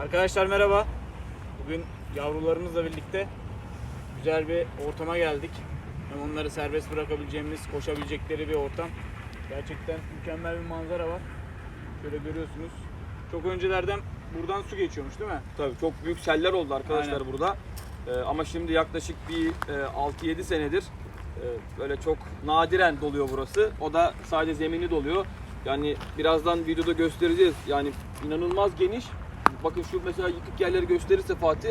Arkadaşlar merhaba. Bugün yavrularımızla birlikte güzel bir ortama geldik. Hem onları serbest bırakabileceğimiz, koşabilecekleri bir ortam. Gerçekten mükemmel bir manzara var. Şöyle görüyorsunuz. Çok öncelerden buradan su geçiyormuş değil mi? Tabii çok büyük seller oldu arkadaşlar Aynen. burada. Ee, ama şimdi yaklaşık bir e, 6-7 senedir e, böyle çok nadiren doluyor burası. O da sadece zemini doluyor. Yani birazdan videoda göstereceğiz. Yani inanılmaz geniş. Bakın şu mesela yıkık yerleri gösterirse Fatih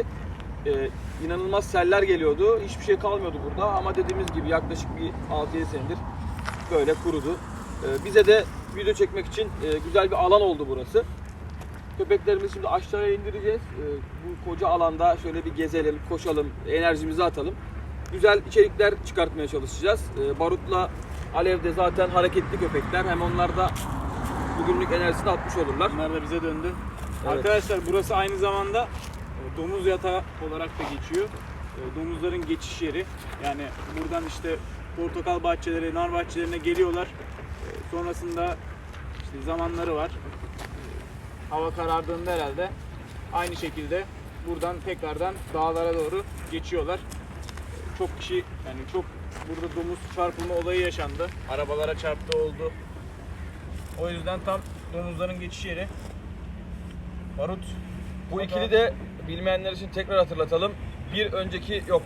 e, inanılmaz seller geliyordu. Hiçbir şey kalmıyordu burada ama dediğimiz gibi yaklaşık bir 6-7 senedir böyle kurudu. E, bize de video çekmek için e, güzel bir alan oldu burası. Köpeklerimizi şimdi aşağıya indireceğiz. Ee, bu koca alanda şöyle bir gezelim, koşalım, enerjimizi atalım. Güzel içerikler çıkartmaya çalışacağız. Ee, Barut'la Alev de zaten hareketli köpekler. Hem onlar da bugünlük enerjisini atmış olurlar. Bunlar da bize döndü. Evet. Arkadaşlar burası aynı zamanda e, domuz yatağı olarak da geçiyor. E, Domuzların geçiş yeri. Yani buradan işte portakal bahçeleri, nar bahçelerine geliyorlar. E, Sonrasında işte zamanları var. Hava karardığında herhalde aynı şekilde buradan tekrardan dağlara doğru geçiyorlar. Çok kişi yani çok burada domuz çarpılma olayı yaşandı. Arabalara çarptı oldu. O yüzden tam domuzların geçiş yeri. Barut. Bu ikili de bilmeyenler için tekrar hatırlatalım. Bir önceki yok.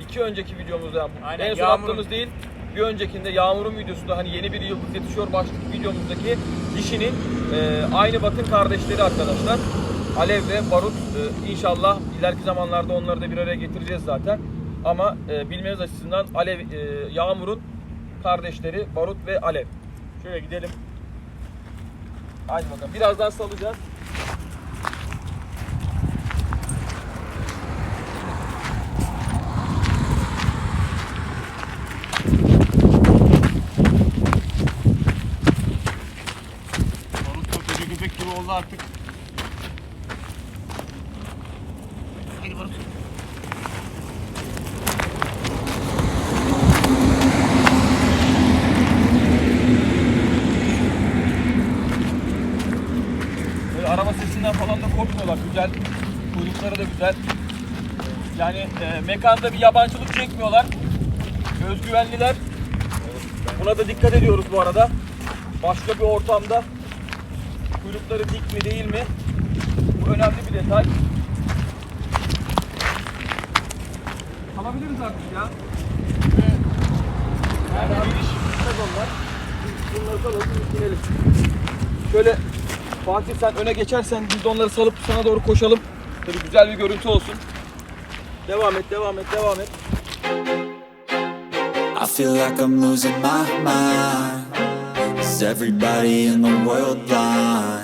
iki önceki videomuzda yani bu Aynen, en son Yağmur'un. attığımız değil. Bir öncekinde Yağmur'un videosunda hani yeni bir yıldız yetişiyor başlık videomuzdaki dişinin e, aynı batın kardeşleri arkadaşlar. Alev ve Barut e, inşallah ileriki zamanlarda onları da bir araya getireceğiz zaten. Ama e, bilmeniz açısından Alev e, Yağmur'un kardeşleri Barut ve Alev. Şöyle gidelim. Hadi bakalım. Birazdan salacağız. Köpek gibi oldu artık. Haydi Barut. Böyle araba sesinden falan da korkmuyorlar. Güzel. Kuyrukları da güzel. Yani e, mekanda bir yabancılık çekmiyorlar. Özgüvenliler. Buna da dikkat ediyoruz bu arada. Başka bir ortamda kuyrukları dik mi değil mi? Bu önemli bir detay. Kalabiliriz artık ya. Yani bir iş bitmez onlar. Bunları salalım, inelim. Şöyle Fatih sen öne geçersen biz de onları salıp sana doğru koşalım. Tabii güzel bir görüntü olsun. Devam et, devam et, devam et. I feel like I'm losing my mind. Is everybody in the world blind?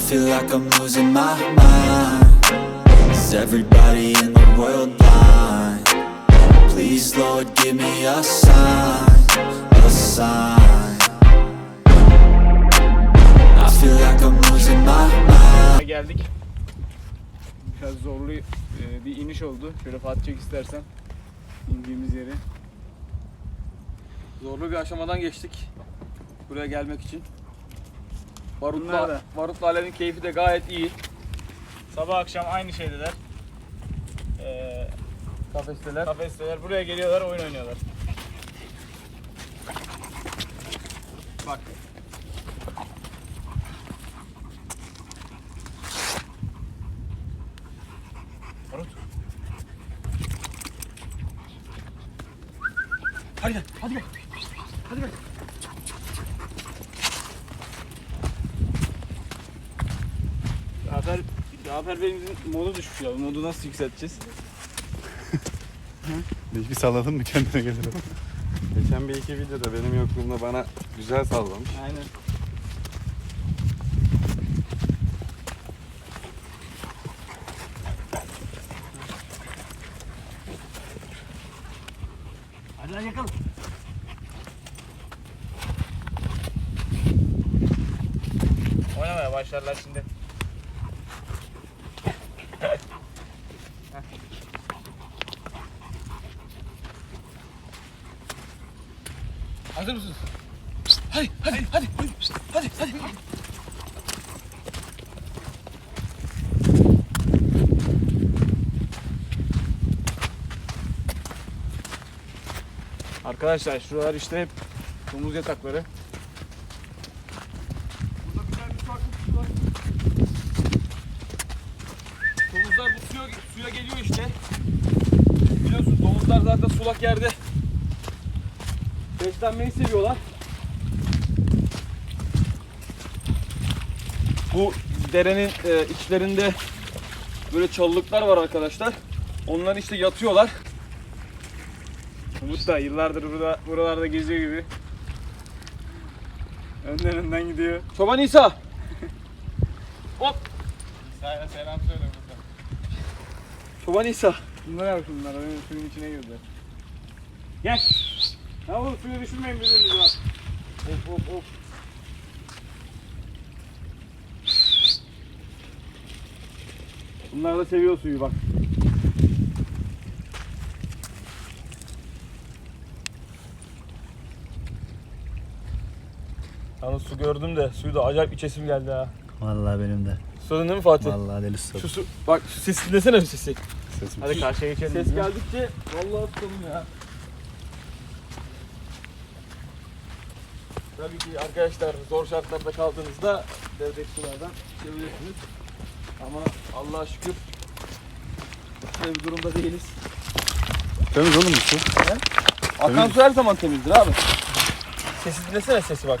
I feel like I'm losing my mind. Is everybody in the world blind? Please, Lord, give me a sign, a sign. I feel like I'm losing my mind. Geldik. Biraz zorlu e, bir iniş oldu. Şöyle Fatih çek istersen. indiğimiz yeri. Zorlu bir aşamadan geçtik. Buraya gelmek için. Bunlar Barut'la, da. Barut'la Alev'in keyfi de gayet iyi. Sabah akşam aynı şeydeler. Ee, Kafesteler. kafesteler. Buraya geliyorlar, oyun oynuyorlar. Bak. Barut. Hadi gel, hadi gel. Hadi gel. Cafer Bey'imizin modu düşmüş ya. Modu nasıl yükselteceğiz? Bir salladın mı kendine gelir o. Geçen bir iki videoda benim yokluğumda bana güzel sallamış. Aynen. Hadi lan yakalım. Oynamaya başlarlar şimdi. Hazır mısınız? Hadi hadi hadi hadi hadi. Arkadaşlar şuralar işte hep domuz yatakları. Burada güzel bir farklılık var. Domuzlar bu suya, suya geliyor işte. Biliyorsun domuzlar zaten sulak yerde beslenmeyi seviyorlar. Bu derenin e, içlerinde böyle çalılıklar var arkadaşlar. Onlar işte yatıyorlar. Umut da yıllardır burada buralarda geziyor gibi. Önden önden gidiyor. Çoban İsa. Hop. Sana selam söyle burada. Çoban İsa. Bunlar bak bunlar benim suyun içine girdi. Gel. Ne oğlum suya düşürmeyin birbirinizi bak. Of of of. Bunlar da seviyor suyu bak. Yalnız su gördüm de suyu da acayip içesim geldi ha. Vallahi benim de. Susadın değil mi Fatih? Vallahi deli susadım. Şu su, bak şu sesi dinlesene bir sesi. Sesim. Hadi karşıya geçelim. Ses geldikçe vallahi tutalım ya. Tabii ki arkadaşlar zor şartlarda kaldığınızda devlet sulardan içebilirsiniz. Ama Allah'a şükür böyle bir durumda değiliz. Temiz oğlum bu su. Akan su her zaman temizdir abi. Sesi dinlesene sesi bak.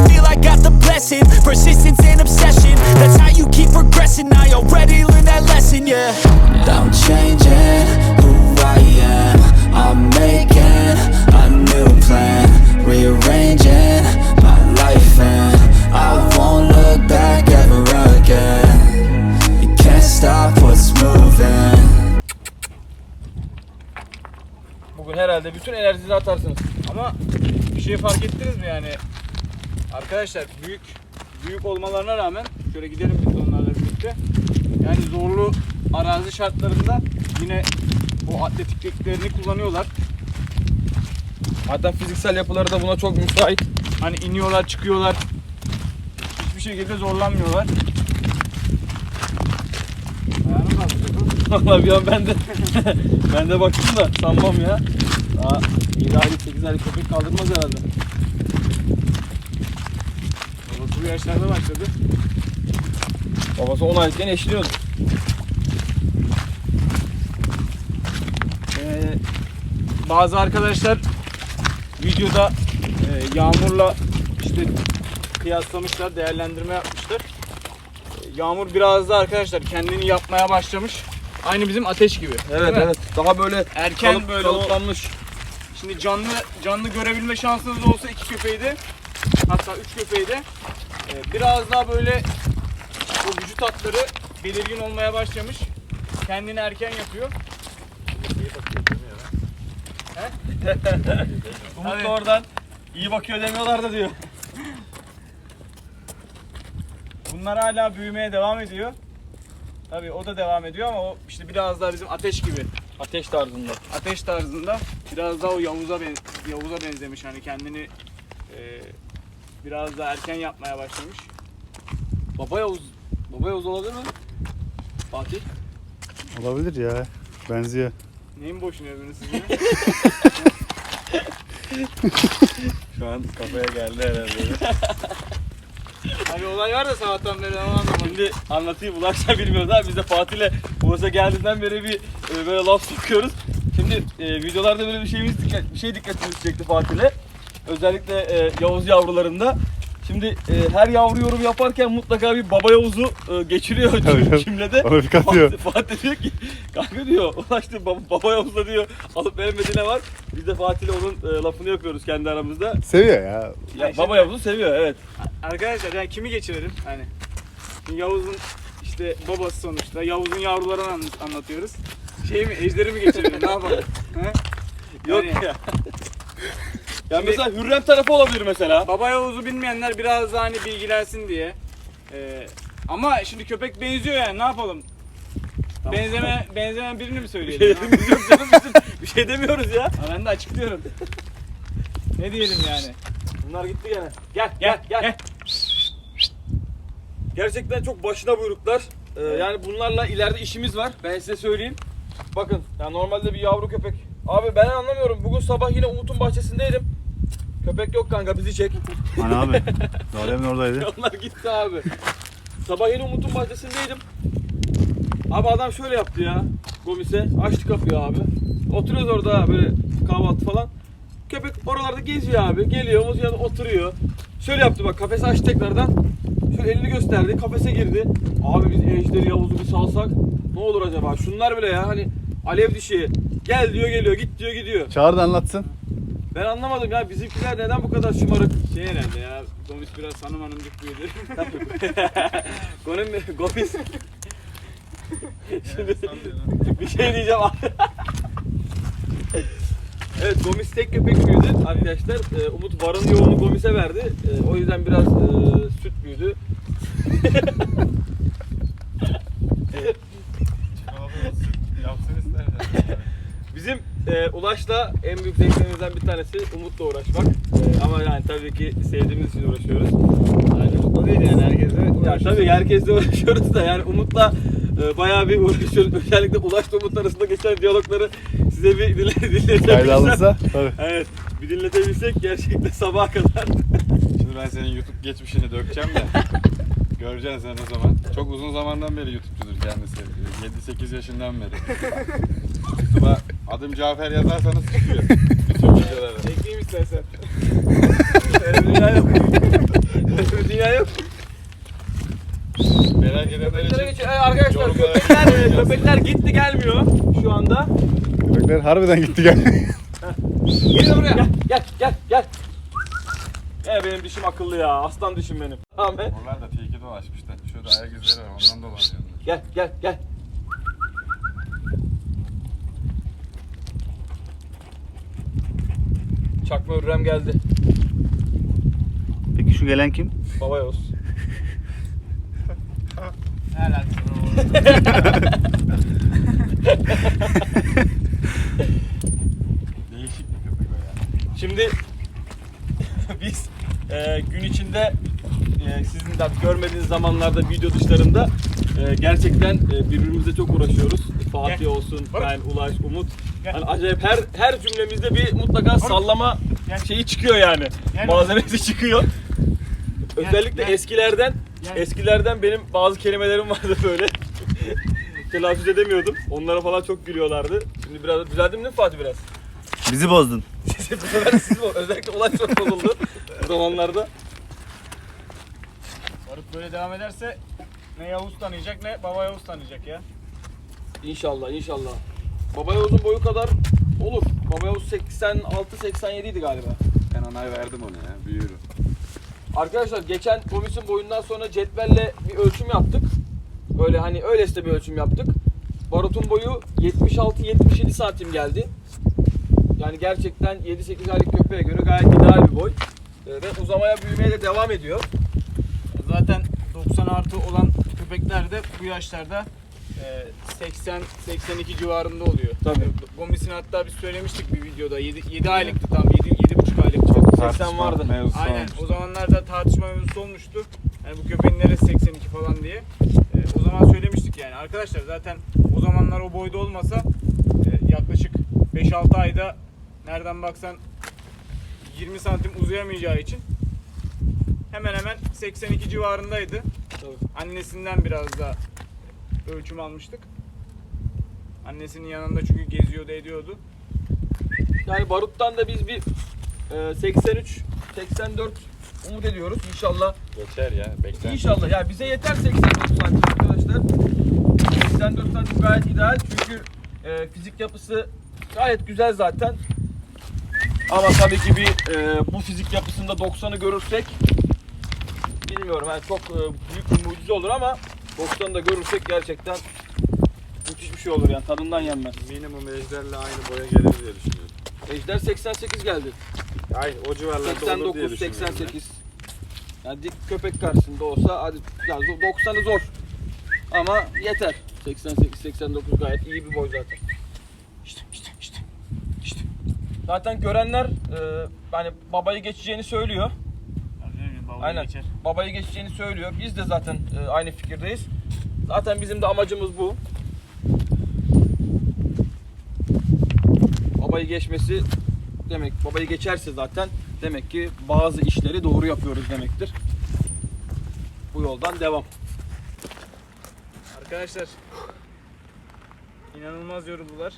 the blessing. Persistence and obsession. That's how you keep progressing. I already learned that lesson, yeah. I'm changing who I am. I'm making a new plan, rearranging my life, and I won't look back ever again. You can't stop what's moving. Bugün herhalde bütün enerjinizi atarsınız. Ama bir şey fark ettiniz mi yani? Arkadaşlar büyük büyük olmalarına rağmen şöyle gidelim biz onlarla birlikte. Yani zorlu arazi şartlarında yine o atletikliklerini kullanıyorlar. Zaten fiziksel yapıları da buna çok müsait. Hani iniyorlar, çıkıyorlar. Hiçbir şekilde zorlanmıyorlar. Ayağını. Vallahi bir an ben de ben de baktım da sanmam ya. Daha 7 aylık 8 aylık köpek kaldırmaz herhalde. Babası bu yaşlarda başladı. Babası 10 aylıkken eşliyordu. Ee, bazı arkadaşlar videoda e, yağmurla işte kıyaslamışlar, değerlendirme yapmışlar. E, Yağmur biraz da arkadaşlar kendini yapmaya başlamış. Aynı bizim ateş gibi. Evet evet. Daha böyle Erken kalıp, böyle kalıplanmış. Şimdi canlı canlı görebilme şansınız olsa iki köpeği de hatta üç köpeği de biraz daha böyle o vücut hatları belirgin olmaya başlamış. Kendini erken yapıyor. Umut da oradan iyi bakıyor demiyorlar da diyor. Bunlar hala büyümeye devam ediyor. Tabii o da devam ediyor ama o işte biraz daha bizim ateş gibi. Ateş tarzında. Ateş tarzında biraz daha o Yavuz'a ben Yavuz'a benzemiş hani kendini e, biraz daha erken yapmaya başlamış. Baba Yavuz. Baba Yavuz olabilir mi? Fatih. Olabilir ya. Benziyor. Neyin boşuna yapıyorsunuz siz ya? Şu an kafaya geldi herhalde. Abi olay var da sabahtan beri ama anlamadım. Şimdi anlatayım Ulaş'ta bilmiyoruz abi. Biz de Fatih'le Ulaş'a geldiğinden beri bir e, böyle laf sokuyoruz. Şimdi e, videolarda böyle bir şeyimiz dikkat, bir şey dikkatimizi çekti Fatih'le. Özellikle e, Yavuz yavrularında. Şimdi e, her yavru yorum yaparken mutlaka bir baba Yavuz'u e, geçiriyor cümlede. Ona bir katıyor. Fatih, Fatih diyor ki kanka diyor Ulaş diyor baba, baba Yavuz'la diyor alıp veremediğine var. Biz de Fatih'le onun e, lafını yapıyoruz kendi aramızda. Seviyor ya. Ya, baba Yavuz'u seviyor evet. Arkadaşlar yani kimi geçirelim? Hani şimdi Yavuz'un işte babası sonuçta. Yavuz'un yavrularını an- anlatıyoruz. Şey mi, ejderi mi geçirelim? ne yapalım? He? Yok Yani- ya. Ya Şimdi- mesela Hürrem tarafı olabilir mesela. Baba Yavuz'u bilmeyenler biraz daha hani bilgilensin diye. Ee, ama şimdi köpek benziyor yani ne yapalım? Benzeme benzemeyen birini mi söyleyelim? şey yok canım bizim. Bir şey demiyoruz ya. Ha, ben de açıklıyorum. ne diyelim yani? Bunlar gitti gene. Gel gel gel. Gerçekten çok başına buyruklar. Ee, yani bunlarla ileride işimiz var. Ben size söyleyeyim. Bakın ya normalde bir yavru köpek. Abi ben anlamıyorum. Bugün sabah yine Umut'un bahçesindeydim. Köpek yok kanka bizi çek. Ana abi. Daha demin oradaydı. Onlar gitti abi. Sabah yine Umut'un bahçesindeydim. Abi adam şöyle yaptı ya. Gomis'e açtı kapıyı abi. Oturuyoruz orada böyle kahvaltı falan. Köpek oralarda geziyor abi. Geliyor Umut'un yanında oturuyor. Şöyle yaptı bak kafesi açtı tekrardan. Şöyle elini gösterdi. Kafese girdi. Abi biz Ejder'i Yavuz'u bir salsak ne olur acaba? Şunlar bile ya hani alev dişi. Gel diyor geliyor, git diyor gidiyor. Çağır da anlatsın. Ben anlamadım ya bizimkiler neden bu kadar şımarık? Şey herhalde ya. Gomis biraz hanım hanımcık büyüdü. Gomis, Gomis. Şimdi bir şey diyeceğim evet Gomis tek köpek büyüdü arkadaşlar. Ee, Umut varın yoğunu Gomis'e verdi. Ee, o yüzden biraz e, süt büyüdü. Yapsın istersen. Bizim e, Ulaş'la en büyük zevklerimizden bir tanesi Umut'la uğraşmak. E, ama yani tabii ki sevdiğimiz için uğraşıyoruz. yani mutlu değil yani herkese. Ya tabii herkesle uğraşıyoruz da yani Umut'la e, bayağı bir uğraşıyoruz. Özellikle Ulaş'la Umut arasında geçen diyalogları size bir dinle, alınsa. Tabii. Evet, bir dinletebilsek gerçekten sabaha kadar. Şimdi ben senin YouTube geçmişini dökeceğim de. Göreceksin sen o zaman. Çok uzun zamandan beri YouTube'cudur kendisi. 7-8 yaşından beri. YouTube'a adım Cafer yazarsanız çıkıyor. Bütün videoları. Ekleyeyim istersen. Öyle bir dünya yok. Öyle bir dünya yok. Merak edenler Köpeklere için. Ee, arkadaşlar Yorumlara köpekler, e, köpekler gitti gelmiyor şu anda. Köpekler harbiden gitti gel. Gel buraya. Gel gel gel gel. Gel benim dişim akıllı ya. Aslan dişim benim. Tamam be. Oralar da tilki dolaşmışlar. Şurada ayak izleri var ondan dolanıyorlar. Gel gel gel. Çakma Hürrem geldi. Peki şu gelen kim? Baba Yavuz. Orada? Değişik bir köpek o ya. Şimdi biz e, gün içinde e, sizin de görmediğiniz zamanlarda video dışlarında e, gerçekten e, birbirimizle çok uğraşıyoruz. Fatih olsun, ben, Ulaş, Umut. Hani acayip her her cümlemizde bir mutlaka sallama şeyi çıkıyor yani. Malzemesi çıkıyor. Özellikle eskilerden eskilerden benim bazı kelimelerim vardı böyle. Telaffuz edemiyordum. Onlara falan çok gülüyorlardı. Şimdi biraz düzeldim değil mi Fatih biraz? Bizi bozdun. bu sefer siz o- özellikle olay çok bozuldu bu zamanlarda. Barut böyle devam ederse ne Yavuz tanıyacak ne baba Yavuz tanıyacak ya. İnşallah inşallah. Baba Yavuz'un boyu kadar olur. Baba Yavuz 86-87 idi galiba. Ben onay verdim ona ya. Büyür. Arkadaşlar geçen komisin boyundan sonra cetvelle bir ölçüm yaptık. Böyle hani öylesine bir ölçüm yaptık. Barut'un boyu 76-77 santim geldi. Yani gerçekten 7-8 aylık köpeğe göre gayet ideal bir boy. Ee, Ve uzamaya büyümeye de devam ediyor. Zaten 90 artı olan köpekler de bu yaşlarda 80-82 civarında oluyor. Tabii. E, Gomis'in hatta biz söylemiştik bir videoda. 7, 7 aylıktı tam 7 7,5 aylıktı. Çok 80 tartışma vardı. mevzusu Aynen. olmuş. O zamanlarda tartışma mevzusu olmuştu. Yani bu köpeğin neresi 82 falan diye. E, o zaman söylemiştik yani. Arkadaşlar zaten o zamanlar o boyda olmasa e, yaklaşık 5-6 ayda nereden baksan 20 santim uzayamayacağı için hemen hemen 82 civarındaydı. Tabii. Annesinden biraz da ölçüm almıştık. Annesinin yanında çünkü geziyordu ediyordu. Yani baruttan da biz bir e, 83 84 umut ediyoruz inşallah. Geçer ya. Bekler. İnşallah ya bize yeter 84 santim arkadaşlar. 84 santim gayet ideal çünkü e, fizik yapısı gayet güzel zaten. Ama tabii ki bir e, bu fizik yapısında 90'ı görürsek bilmiyorum yani çok e, büyük bir mucize olur ama 90'ı da görürsek gerçekten müthiş bir şey olur yani tadından yenmez. Minimum ejderle aynı boya gelir diye düşünüyorum. Ejder 88 geldi. Aynı o civarlarda olur diye 89, düşünüyorum. 88. Yani dik köpek karşısında olsa hadi ya 90'ı zor. Ama yeter. 88, 89 gayet iyi bir boy zaten. İşte, işte, işte. işte. Zaten görenler e, hani babayı geçeceğini söylüyor. Aynen. Babayı geçeceğini söylüyor. Biz de zaten e, aynı fikirdeyiz. Zaten bizim de amacımız bu. Babayı geçmesi demek babayı geçerse zaten demek ki bazı işleri doğru yapıyoruz demektir. Bu yoldan devam. Arkadaşlar inanılmaz yoruldular.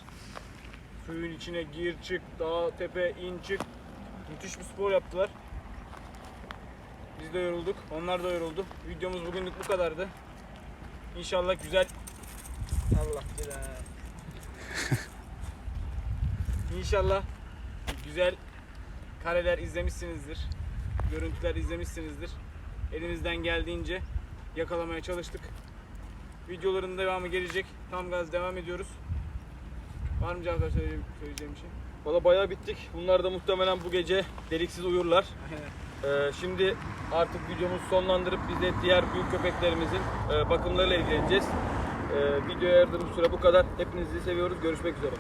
Suyun içine gir çık, dağ, tepe, in çık. Müthiş bir spor yaptılar. Biz de yorulduk, onlar da yoruldu. Videomuz bugünlük bu kadardı. İnşallah güzel... Allah belanı. İnşallah güzel kareler izlemişsinizdir. Görüntüler izlemişsinizdir. Elimizden geldiğince yakalamaya çalıştık. Videoların devamı gelecek. Tam gaz devam ediyoruz. Var mı Cafer söyleyeceğim, söyleyeceğim bir şey? Valla bayağı bittik. Bunlar da muhtemelen bu gece deliksiz uyurlar. Ee, şimdi artık videomuzu sonlandırıp biz de diğer büyük köpeklerimizin e, bakımlarıyla ilgileneceğiz. Ee, videoya ayırdığımız süre bu kadar. Hepinizi seviyoruz. Görüşmek üzere.